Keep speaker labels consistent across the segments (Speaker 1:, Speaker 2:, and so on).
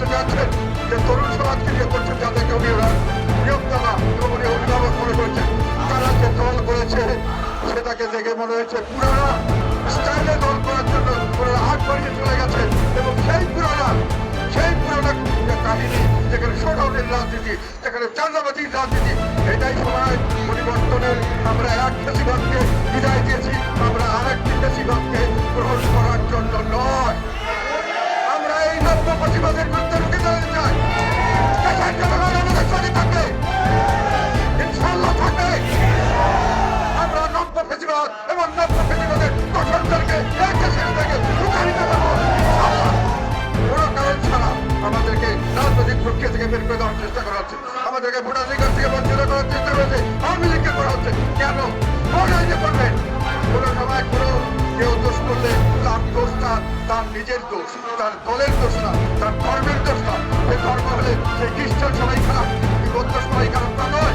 Speaker 1: করতে যাচ্ছেন, যে তরুণ সমাজকে নিয়ে করছেন যাদেরকে উনি নিয়োগদাতা এবং উনি অভিভাবক মনে করছেন তারা যে দল করেছে, সেটাকে দেখে মনে হয়েছে পুরানা স্টাইলে দল করার জন্য ওনারা আগ বাড়িয়ে চলে গেছে এবং সেই পুরানা সেই পুরানা কাহিনী, যেখানে শোডাউনের রাজনীতি, যেখানে চাঁদাবাজির রাজনীতি, এটাই সময় পরিবর্তনের আমরা এক ফেসিবাদকে বিদায় দিয়েছি, আমরা আরেকটি নিজের দোষ, তার দলের দোষ না, তার ধর্মের দোষ না। সে ধর্ম হলে সে খ্রিস্টান সবাই খারাপ বৌদ্ধ সবাই খারাপ তা নয়।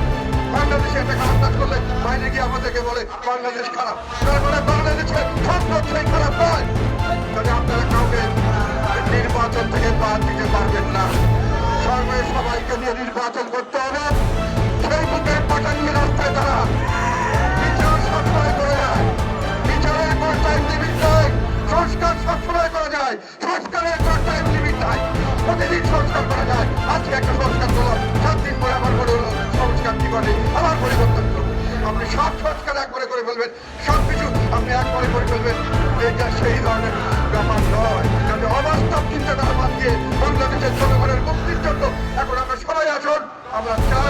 Speaker 1: বাংলাদেশে একটা খারাপ কাজ করলে বাইরে গিয়ে আমাদেরকে বলে, বাংলাদেশ খারাপ। তার মানে বাংলাদেশে সব লোক খারাপ নয়। তাহলে আপনারা কাউকে নির্বাচন থেকে বাদ দিতে পারবেন না। সর্বে সবাইকে নিয়ে নির্বাচন করতে হবে। আপনি সব সংস্কার একবারে করে ফেলবেন। সব কিছু আপনি একবারে করে ফেলবেন। সেই ধরনের অবাস্তব চিন্তাধারা দিয়ে বাংলাদেশের জনগণের মুক্তির এখন আমরা সবাই আসুন, আমরা চাই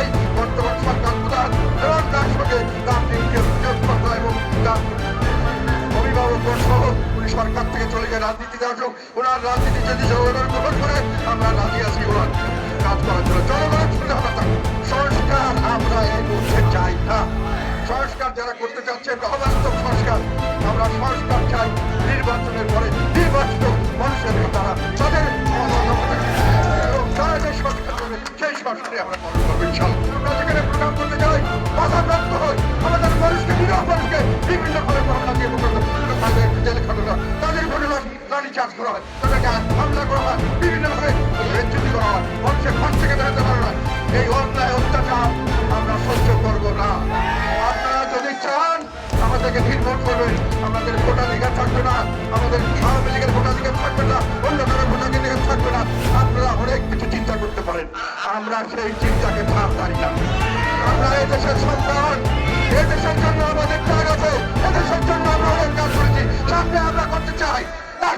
Speaker 1: আসুক ওনার রাজনীতি যদি জনগণের গ্রহণ করে, আমরা রাজি আছি ওনার কাজ করার জন্য। জনগণের সঙ্গে সংস্কার আমরা এই মুহূর্তে চাই না। সংস্কার যারা করতে চাচ্ছে এটা সংস্কার। আমরা সংস্কার চাই নির্বাচনের পরে। নির্বাচিত মানুষের তারা তাদের তারা যে সেই সংস্কারে আমরা পালন করব, ইনশাল্লাহ। আমরা করতে যাই বাধাপ্রাপ্ত হই, আমাদের মানুষকে নিরহ বিভিন্ন ভাবে লাঠি চার্জ করা হয়। হামলা করা হয় ভাবে করা হয়। মানুষের ঘর থেকে বেরোতে পারে না। এই অন্যায় অত্যাচার আমরা সহ্য করব না। আপনারা যদি চান, আমাদেরকে নির্ভর করবেন। আমাদের ভোটাধিকার থাকবে না। আমাদের আওয়ামী লীগের ভোটাধিকার থাকবে না। অন্য কারও ভোটাধিকার থাকবে না। আপনারা অনেক কিছু চিন্তা করতে পারেন। আমরা সেই চিন্তাকে ধার ধারি না। আমরা এদেশের সন্তান। এদেশের জন্য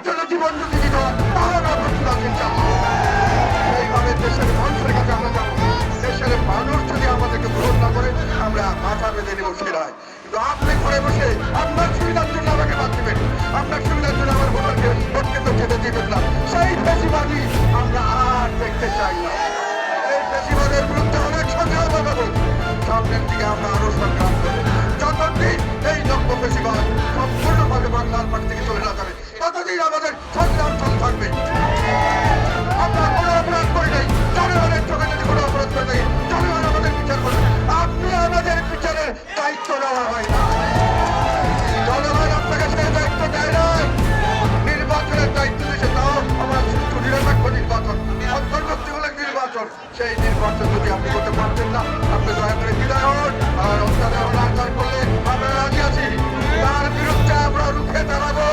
Speaker 1: তার জীবন যদি দিতে তাহলে আমরা প্রস্তুত আছি এইভাবে দেশের মানুষের কাছে আমরা যাব। দেশের মানুষ যদি আমাদেরকে গ্রহণ না করে, আমরা মাথা বেঁধে নেব সেরায়। কিন্তু আপনি ঘরে বসে আপনার সুবিধার জন্য আমাকে বাদ দিবেন। আপনার সুবিধার জন্য আমার ভোটারকে ভোটকে তো খেতে দিবেন না। সেই বেশিবাদী আমরা আর দেখতে চাই না। এই বেশিবাদের বিরুদ্ধে অনেক সংগ্রাম লাগাবো সামনের দিকে আমরা আরও চিরদিন আমাদের সংগ্রাম চলে থাকবে। আমরা কোনো অপরাধ করি নাই। জনগণের চোখে যদি কোনো অপরাধ করে থাকি জনগণ আমাদের বিচার করবে। আপনি আমাদের বিচারের দায়িত্ব নেওয়া হয় না। নির্বাচনের দায়িত্ব দিয়েছে, তাও আমার নির্বাচন। অন্তর্বর্তীমূলক নির্বাচন, সেই নির্বাচন যদি আপনি করতে পারছেন না, আপনি দয়া করে বিদায় হন। আর অত্যাচার অনাচার করলে আমরা রাজি আছি। তার বিরুদ্ধে আমরা রুখে দাঁড়াবো।